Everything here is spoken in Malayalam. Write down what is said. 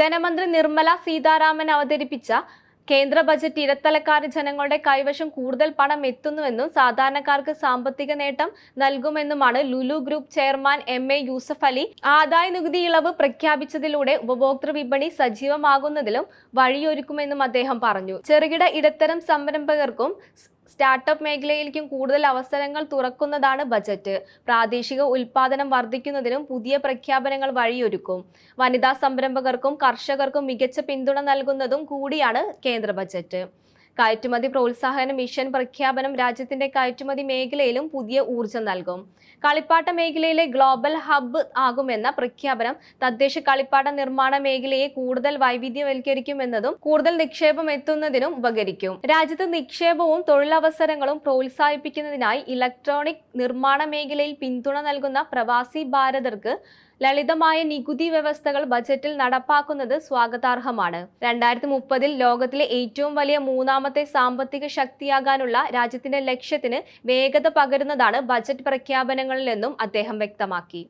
ധനമന്ത്രി നിർമ്മല സീതാരാമൻ അവതരിപ്പിച്ച കേന്ദ്ര ബജറ്റ് ഇരത്തലക്കാര ജനങ്ങളുടെ കൈവശം കൂടുതൽ പണം എത്തുന്നുവെന്നും സാധാരണക്കാർക്ക് സാമ്പത്തിക നേട്ടം നൽകുമെന്നുമാണ് Lulu group chairman M A Yusuf Ali. ആദായ നികുതി ഇളവ് പ്രഖ്യാപിച്ചതിലൂടെ ഉപഭോക്തൃ വിപണി സജീവമാകുന്നതിലും വഴിയൊരുക്കുമെന്നും അദ്ദേഹം പറഞ്ഞു. ചെറുകിട ഇടത്തരം സംരംഭകർക്കും സ്റ്റാർട്ടപ്പ് മേഖലയിലേക്കും കൂടുതൽ അവസരങ്ങൾ തുറക്കുന്നതാണ് ബജറ്റ്. പ്രാദേശിക ഉൽപാദനം വർദ്ധിക്കുന്നതിനും പുതിയ പ്രഖ്യാപനങ്ങൾ വഴിയൊരുക്കും. വനിതാ സംരംഭകർക്കും കർഷകർക്കും മികച്ച പിന്തുണ നൽകുന്നതും കൂടിയാണ് കേന്ദ്ര ബജറ്റ്. കയറ്റുമതി പ്രോത്സാഹന മിഷൻ പ്രഖ്യാപനം രാജ്യത്തിന്റെ കയറ്റുമതി മേഖലയിലും പുതിയ ഊർജം നൽകും. കളിപ്പാട്ട മേഖലയിലെ ഗ്ലോബൽ ഹബ്ബ് ആകുമെന്ന പ്രഖ്യാപനം തദ്ദേശ കളിപ്പാട്ട നിർമ്മാണ മേഖലയെ കൂടുതൽ വൈവിധ്യവൽക്കരിക്കുമെന്നതും കൂടുതൽ നിക്ഷേപം എത്തുന്നതിനും ഉപകരിക്കും. രാജ്യത്ത് നിക്ഷേപവും തൊഴിലവസരങ്ങളും പ്രോത്സാഹിപ്പിക്കുന്നതിനായി ഇലക്ട്രോണിക് നിർമ്മാണ മേഖലയിൽ പിന്തുണ നൽകുന്ന പ്രവാസി ഭാരതർക്ക് ലളിതമായ നികുതി വ്യവസ്ഥകൾ ബജറ്റിൽ നടപ്പാക്കുന്നത് സ്വാഗതാർഹമാണ്. രണ്ടായിരത്തി മുപ്പതിൽ ലോകത്തിലെ ഏറ്റവും വലിയ മൂന്നാമത്തെ സാമ്പത്തിക ശക്തിയാകാനുള്ള രാജ്യത്തിന്റെ ലക്ഷ്യത്തിന് വേഗത പകരുന്നതാണ് ബജറ്റ് പ്രഖ്യാപനങ്ങളിലെന്നും അദ്ദേഹം വ്യക്തമാക്കി.